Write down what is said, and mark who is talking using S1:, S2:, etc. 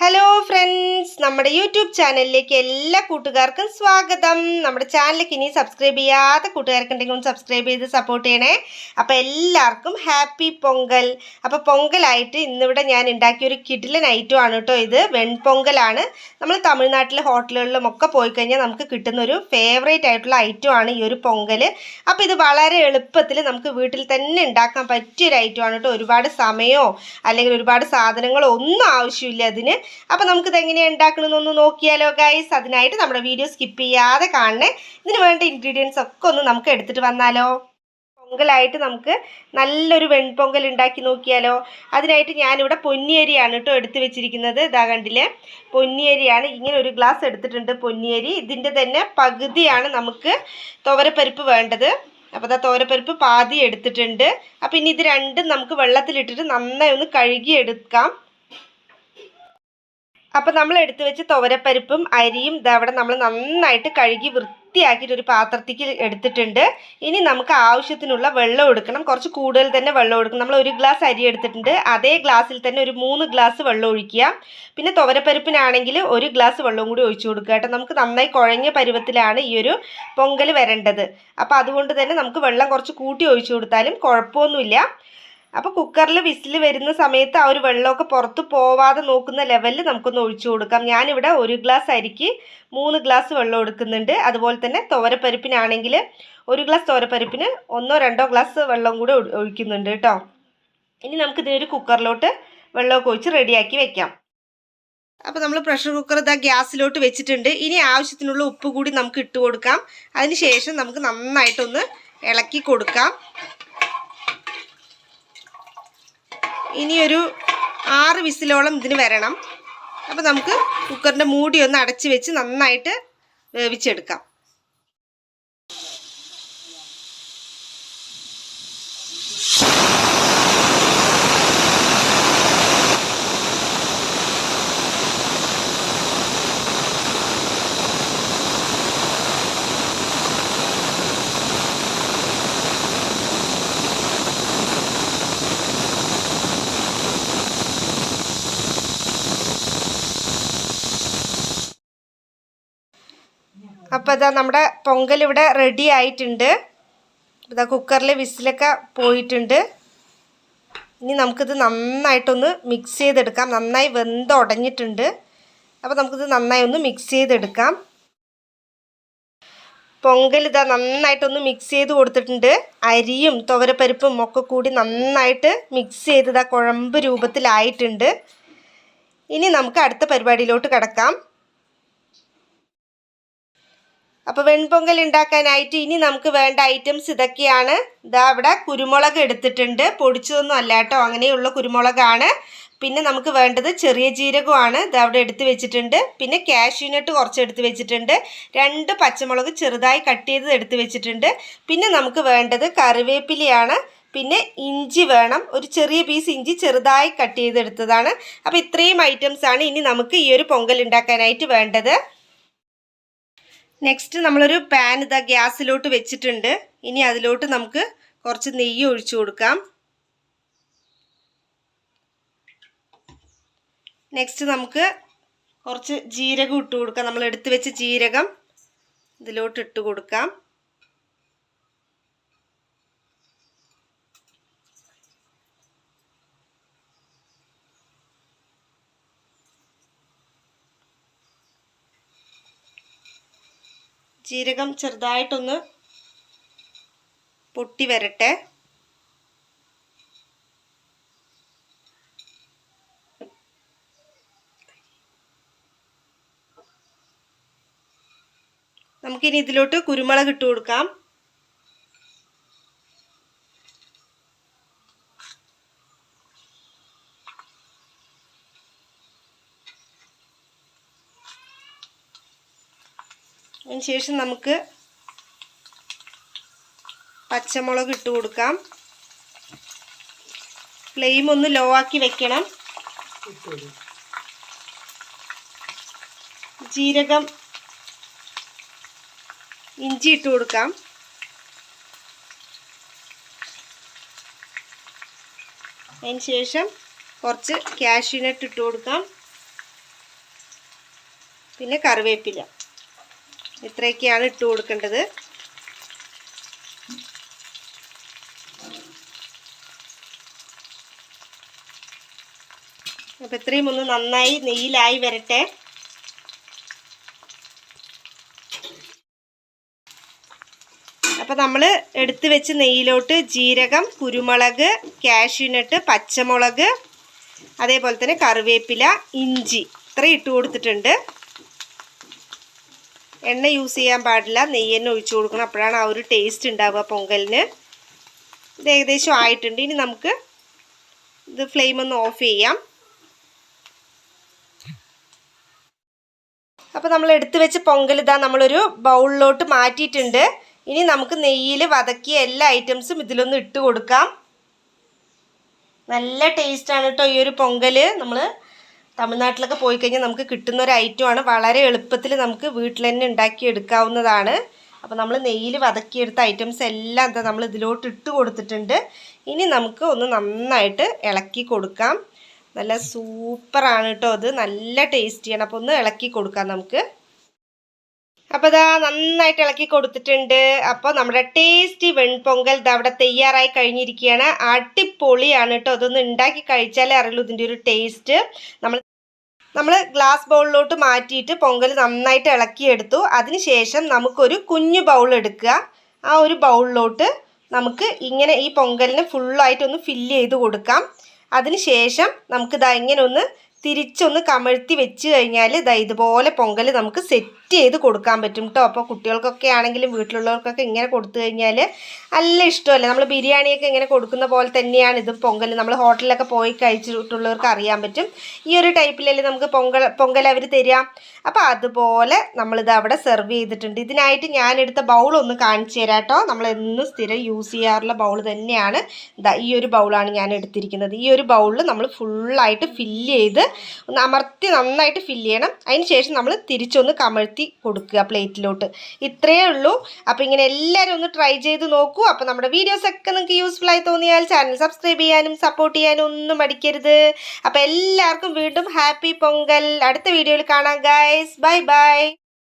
S1: Hello friends നമ്മുടെ YouTube ചാനലിലേക്ക് എല്ലാ കൂട്ടുകാർക്കും സ്വാഗതം. നമ്മുടെ ചാനലിലേക്ക് ഇനി സബ്സ്ക്രൈബ് ചെയ്യാത്ത കൂട്ടുകാർക്കുണ്ടെങ്കിലും സബ്സ്ക്രൈബ് ചെയ്ത് സപ്പോർട്ട് ചെയ്യണേ. അപ്പോൾ എല്ലാവർക്കും ഹാപ്പി പൊങ്കൽ. അപ്പോൾ പൊങ്കലായിട്ട് ഇന്നിവിടെ ഞാൻ ഉണ്ടാക്കിയ ഒരു കിഡിലൻ ഐറ്റം ആണ് കേട്ടോ ഇത്. വെൺപൊങ്കലാണ്. നമ്മൾ തമിഴ്നാട്ടിലെ ഹോട്ടലുകളിലും ഒക്കെ പോയി കഴിഞ്ഞാൽ നമുക്ക് കിട്ടുന്ന ഒരു ഫേവറേറ്റ് ആയിട്ടുള്ള ഐറ്റം ആണ് ഈ ഒരു പൊങ്കൽ. അപ്പോൾ ഇത് വളരെ എളുപ്പത്തിൽ നമുക്ക് വീട്ടിൽ തന്നെ ഉണ്ടാക്കാൻ പറ്റിയൊരു ഐറ്റം ആണ് കേട്ടോ. ഒരുപാട് സമയമോ അല്ലെങ്കിൽ ഒരുപാട് സാധനങ്ങളോ ഒന്നും ആവശ്യമില്ല അതിന്. അപ്പോൾ ഇത് എങ്ങനെയാണ് ഉണ്ടാക്കണമെന്നൊന്ന് നോക്കിയാലോ ഗൈസ് അതിനായിട്ട് നമ്മുടെ വീഡിയോ സ്കിപ്പ് ചെയ്യാതെ കാണണേ. ഇതിന് വേണ്ട ഇൻഗ്രീഡിയൻസ് ഒക്കെ ഒന്ന് നമുക്ക് എടുത്തിട്ട് വന്നാലോ? പൊങ്കലായിട്ട് നമുക്ക് നല്ലൊരു വെൺപൊങ്കൽ ഉണ്ടാക്കി നോക്കിയാലോ? അതിനായിട്ട് ഞാനിവിടെ പൊന്നിയരിയാണ് കേട്ടോ എടുത്തു വെച്ചിരിക്കുന്നത്. ഇതാ കണ്ടില്ലേ? പൊന്നിയരിയാണ്. ഇങ്ങനെ ഒരു ഗ്ലാസ് എടുത്തിട്ടുണ്ട് പൊന്നിയരി. ഇതിന്റെ തന്നെ പകുതിയാണ് നമുക്ക് തോരപ്പരിപ്പ് വേണ്ടത്. അപ്പോൾ അതാ തോരപ്പരിപ്പ് പാതി എടുത്തിട്ടുണ്ട്. അപ്പോൾ ഇനി ഇത് രണ്ടും നമുക്ക് വെള്ളത്തിലിട്ടിട്ട് നന്നായി ഒന്ന് കഴുകിയെടുക്കാം. അപ്പം നമ്മൾ എടുത്തു വെച്ച് തുവരപ്പരിപ്പും അരിയും ഇതവിടെ നമ്മൾ നന്നായിട്ട് കഴുകി വൃത്തിയാക്കിയിട്ട് ഒരു പാത്രത്തേക്ക് എടുത്തിട്ടുണ്ട്. ഇനി നമുക്ക് ആവശ്യത്തിനുള്ള വെള്ളം എടുക്കണം. കുറച്ച് കൂടുതൽ തന്നെ വെള്ളം എടുക്കണം. നമ്മൾ ഒരു ഗ്ലാസ് അരി എടുത്തിട്ടുണ്ട്. അതേ ഗ്ലാസ്സിൽ തന്നെ ഒരു മൂന്ന് ഗ്ലാസ് വെള്ളം ഒഴിക്കുക. പിന്നെ തുവരപ്പരിപ്പിനാണെങ്കിൽ ഒരു ഗ്ലാസ് വെള്ളവും കൂടി ഒഴിച്ചു കൊടുക്കുക കേട്ടോ. നമുക്ക് നന്നായി കുഴഞ്ഞ പരുവത്തിലാണ് ഈ ഒരു പൊങ്കൽ വരേണ്ടത്. അപ്പോൾ അതുകൊണ്ട് തന്നെ നമുക്ക് വെള്ളം കുറച്ച് കൂട്ടി ഒഴിച്ചു കൊടുത്താലും കുഴപ്പമൊന്നുമില്ല. അപ്പോൾ കുക്കറിൽ വിസിൽ വരുന്ന സമയത്ത് ആ ഒരു വെള്ളമൊക്കെ പുറത്ത് പോവാതെ നോക്കുന്ന ലെവലിൽ നമുക്കൊന്ന് ഒഴിച്ചു കൊടുക്കാം. ഞാനിവിടെ ഒരു ഗ്ലാസ് അരിക്ക് മൂന്ന് ഗ്ലാസ് വെള്ളം എടുക്കുന്നുണ്ട്. അതുപോലെ തന്നെ തോരപ്പരിപ്പിനാണെങ്കിൽ ഒരു ഗ്ലാസ് തോരപ്പരിപ്പിന് ഒന്നോ രണ്ടോ ഗ്ലാസ് വെള്ളം കൂടെ ഒഴിക്കുന്നുണ്ട് കേട്ടോ. ഇനി നമുക്ക് ഇതിനൊരു കുക്കറിലോട്ട് വെള്ളമൊക്കെ ഒഴിച്ച് റെഡിയാക്കി വെക്കാം. അപ്പോൾ നമ്മൾ പ്രഷർ കുക്കർ ഇതാ ഗ്യാസിലോട്ട് വെച്ചിട്ടുണ്ട്. ഇനി ആവശ്യത്തിനുള്ള ഉപ്പ് കൂടി നമുക്ക് ഇട്ട് കൊടുക്കാം. അതിന് ശേഷം നമുക്ക് നന്നായിട്ടൊന്ന് ഇളക്കി കൊടുക്കാം. ഇനിയൊരു ആറ് വിസിലോളം ഇതിന് വരണം. അപ്പോൾ നമുക്ക് കുക്കറിന്റെ മൂടി ഒന്ന് അടച്ച് വെച്ച് നന്നായിട്ട് വേവിച്ചെടുക്കാം. അപ്പോൾ ഇതാ നമ്മുടെ പൊങ്കൽ ഇവിടെ റെഡി ആയിട്ടുണ്ട്. ഇതാ കുക്കറിൽ വിസിലൊക്കെ പോയിട്ടുണ്ട്. ഇനി നമുക്കിത് നന്നായിട്ടൊന്ന് മിക്സ് ചെയ്തെടുക്കാം. നന്നായി വെന്തുടഞ്ഞിട്ടുണ്ട് അപ്പോൾ നമുക്കിത് നന്നായി ഒന്ന് മിക്സ് ചെയ്തെടുക്കാം. പൊങ്കൽ ഇതാ നന്നായിട്ടൊന്ന് മിക്സ് ചെയ്ത് കൊടുത്തിട്ടുണ്ട്. അരിയും തുവരപ്പരിപ്പും ഒക്കെ കൂടി നന്നായിട്ട് മിക്സ് ചെയ്ത് ഇതാ കുഴമ്പ് രൂപത്തിലായിട്ടുണ്ട്. ഇനി നമുക്ക് അടുത്ത പരിപാടിയിലോട്ട് കിടക്കാം. അപ്പോൾ വെൺപൊങ്കൽ ഉണ്ടാക്കാനായിട്ട് ഇനി നമുക്ക് വേണ്ട ഐറ്റംസ് ഇതൊക്കെയാണ്. ഇതാ അവിടെ കുരുമുളക് എടുത്തിട്ടുണ്ട്. പൊടിച്ചതൊന്നും അല്ല കേട്ടോ. അങ്ങനെയുള്ള കുരുമുളകാണ്. പിന്നെ നമുക്ക് വേണ്ടത് ചെറിയ ജീരകമാണ് ഇത് അവിടെ എടുത്ത് വെച്ചിട്ടുണ്ട്. പിന്നെ കാഷ്യൂനട്ട് കുറച്ച് എടുത്ത് വെച്ചിട്ടുണ്ട്. രണ്ട് പച്ചമുളക് ചെറുതായി കട്ട് ചെയ്തത് എടുത്ത് വെച്ചിട്ടുണ്ട്. പിന്നെ നമുക്ക് വേണ്ടത് കറിവേപ്പിലയാണ്. പിന്നെ ഇഞ്ചി വേണം. ഒരു ചെറിയ പീസ് ഇഞ്ചി ചെറുതായി കട്ട് ചെയ്തെടുത്തതാണ്. അപ്പോൾ ഇത്രയും ഐറ്റംസാണ് ഇനി നമുക്ക് ഈ ഒരു പൊങ്കൽ ഉണ്ടാക്കാനായിട്ട് വേണ്ടത്. നെക്സ്റ്റ് നമ്മളൊരു പാൻ ഇതാ ഗ്യാസിലോട്ട് വെച്ചിട്ടുണ്ട്. ഇനി അതിലോട്ട് നമുക്ക് കുറച്ച് നെയ്യ് ഒഴിച്ചു കൊടുക്കാം. നെക്സ്റ്റ് നമുക്ക് കുറച്ച് ജീരകം ഇട്ട് കൊടുക്കാം. നമ്മൾ എടുത്തു വെച്ച ജീരകം ഇതിലോട്ട് ഇട്ട് കൊടുക്കാം. ജീരകം ചെറുതായിട്ടൊന്ന് പൊട്ടി വരട്ടെ. നമുക്കിനി ഇതിലോട്ട് കുരുമുളക് ഇട്ട് കൊടുക്കാം. അതിന് ശേഷം നമുക്ക് പച്ചമുളക് ഇട്ട് കൊടുക്കാം. ഫ്ലെയിം ഒന്ന് ലോ ആക്കി വെക്കണം. ജീരകം ഇഞ്ചി ഇട്ട് കൊടുക്കാം. അതിന് ശേഷം കുറച്ച് കാഷ്യൂനട്ട് ഇട്ട് കൊടുക്കാം. പിന്നെ കറിവേപ്പില. ഇത്രയൊക്കെയാണ് ഇട്ട് കൊടുക്കേണ്ടത്. അപ്പം ഇത്രയും ഒന്ന് നന്നായി നെയ്യിലായി വരട്ടെ. അപ്പോൾ നമ്മൾ എടുത്ത് വെച്ച് നെയ്യിലോട്ട് ജീരകം കുരുമുളക് കാഷ്യൂനട്ട് പച്ചമുളക് അതേപോലെ തന്നെ കറിവേപ്പില ഇഞ്ചി ഇത്രയും ഇട്ട് കൊടുത്തിട്ടുണ്ട്. എണ്ണ യൂസ് ചെയ്യാൻ പാടില്ല. നെയ്യ് തന്നെ ഒഴിച്ചു കൊടുക്കണം. അപ്പോഴാണ് ആ ഒരു ടേസ്റ്റ് ഉണ്ടാവുക പൊങ്കലിന്. ഇത് ഏകദേശം ആയിട്ടുണ്ട്. ഇനി നമുക്ക് ഇത് ഫ്ലെയിം ഒന്ന് ഓഫ് ചെയ്യാം. അപ്പോൾ നമ്മൾ എടുത്തു വെച്ച പൊങ്കൽ ഇതാ നമ്മളൊരു ബൗളിലോട്ട് മാറ്റിയിട്ടുണ്ട്. ഇനി നമുക്ക് നെയ്യിൽ വതക്കിയ എല്ലാ ഐറ്റംസും ഇതിലൊന്ന് ഇട്ട് കൊടുക്കാം. നല്ല ടേസ്റ്റാണ് കേട്ടോ ഈ ഒരു പൊങ്കൽ നമ്മൾ തമിഴ്നാട്ടിലൊക്കെ പോയി കഴിഞ്ഞാൽ നമുക്ക് കിട്ടുന്ന ഒരു ഐറ്റമാണ് വളരെ എളുപ്പത്തിൽ നമുക്ക് വീട്ടിൽ തന്നെ ഉണ്ടാക്കി എടുക്കാവുന്നതാണ്. അപ്പോൾ നമ്മൾ നെയ്യിൽ വതക്കിയെടുത്ത ഐറ്റംസ് എല്ലാം എന്താ നമ്മൾ ഇതിലോട്ട് ഇട്ട് കൊടുത്തിട്ടുണ്ട്. ഇനി നമുക്ക് ഒന്ന് നന്നായിട്ട് ഇളക്കി കൊടുക്കാം. നല്ല സൂപ്പറാണ് കേട്ടോ അത് നല്ല ടേസ്റ്റിയാണ് അപ്പോൾ ഒന്ന് ഇളക്കി കൊടുക്കാം നമുക്ക്. അപ്പോൾ ഇതാ നന്നായിട്ട് ഇളക്കി കൊടുത്തിട്ടുണ്ട്. അപ്പോൾ നമ്മുടെ ടേസ്റ്റി വെൺപൊങ്കൽ ഇത് അവിടെ തയ്യാറായി കഴിഞ്ഞിരിക്കുകയാണ്. അടിപൊളിയാണ് കേട്ടോ അതൊന്ന് ഉണ്ടാക്കി കഴിച്ചാലേ അറിയുള്ളൂ ഇതിന്റെ ഒരു ടേസ്റ്റ് നമ്മൾ നമ്മൾ ഗ്ലാസ് ബൗളിലോട്ട് മാറ്റിയിട്ട് പൊങ്കൽ നന്നായിട്ട് ഇളക്കിയെടുത്തു. അതിനുശേഷം നമുക്കൊരു കുഞ്ഞു ബൗൾ എടുക്കുക. ആ ഒരു ബൗളിലോട്ട് നമുക്ക് ഇങ്ങനെ ഈ പൊങ്കലിന് ഫുള്ളായിട്ടൊന്ന് ഫില്ല് ചെയ്ത് കൊടുക്കാം. അതിനുശേഷം നമുക്കിതാ ഇങ്ങനെ ഒന്ന് തിരിച്ചൊന്ന് കമഴ്ത്തി വെച്ച് കഴിഞ്ഞാൽ ഇതാ ഇതുപോലെ പൊങ്കൽ നമുക്ക് സെറ്റ് ചെയ്ത് കൊടുക്കാൻ പറ്റും കേട്ടോ അപ്പോൾ കുട്ടികൾക്കൊക്കെ ആണെങ്കിലും വീട്ടിലുള്ളവർക്കൊക്കെ ഇങ്ങനെ കൊടുത്തു കഴിഞ്ഞാൽ നല്ല ഇഷ്ടമല്ലേ? നമ്മൾ ബിരിയാണിയൊക്കെ ഇങ്ങനെ കൊടുക്കുന്ന പോലെ തന്നെയാണ് ഇത് പൊങ്കൽ നമ്മൾ ഹോട്ടലിലൊക്കെ പോയി കഴിച്ചിട്ടുള്ളവർക്ക് അറിയാൻ പറ്റും. ഈ ഒരു ടൈപ്പിലല്ലേ നമുക്ക് പൊങ്കൽ പൊങ്കൽ അവർ തരിക അപ്പോൾ അതുപോലെ നമ്മളിത് അവിടെ സെർവ് ചെയ്തിട്ടുണ്ട്. ഇതിനായിട്ട് ഞാനെടുത്ത ഒന്ന് കാണിച്ചു തരാം കേട്ടോ നമ്മൾ എന്നും സ്ഥിരം യൂസ് ചെയ്യാറുള്ള ബൗൾ തന്നെയാണ്. ഈ ഒരു ബൗളാണ് ഞാൻ എടുത്തിരിക്കുന്നത്. ഈ ഒരു ബൗളിൽ നമ്മൾ ഫുള്ളായിട്ട് ഫില്ല് ചെയ്ത് ഒന്ന് അമർത്തി നന്നായിട്ട് ഫില്ല് ചെയ്യണം. അതിന് ശേഷം നമ്മൾ തിരിച്ചൊന്ന് കമഴ്ത്തി കൊടുക്കുക പ്ലേറ്റിലോട്ട്. ഇത്രയേ ഉള്ളൂ. അപ്പോൾ ഇങ്ങനെ എല്ലാവരും ഒന്ന് ട്രൈ ചെയ്ത് നോക്കൂ. അപ്പോൾ നമ്മുടെ വീഡിയോസൊക്കെ നിങ്ങൾക്ക് യൂസ്ഫുൾ ആയി തോന്നിയാൽ ചാനൽ സബ്സ്ക്രൈബ് ചെയ്യാനും സപ്പോർട്ട് ചെയ്യാനും ഒന്നും മടിക്കരുത്. അപ്പോൾ എല്ലാവർക്കും വീണ്ടും ഹാപ്പി പൊങ്കൽ. അടുത്ത വീഡിയോയിൽ കാണാം ഗൈസ് ബൈ ബൈ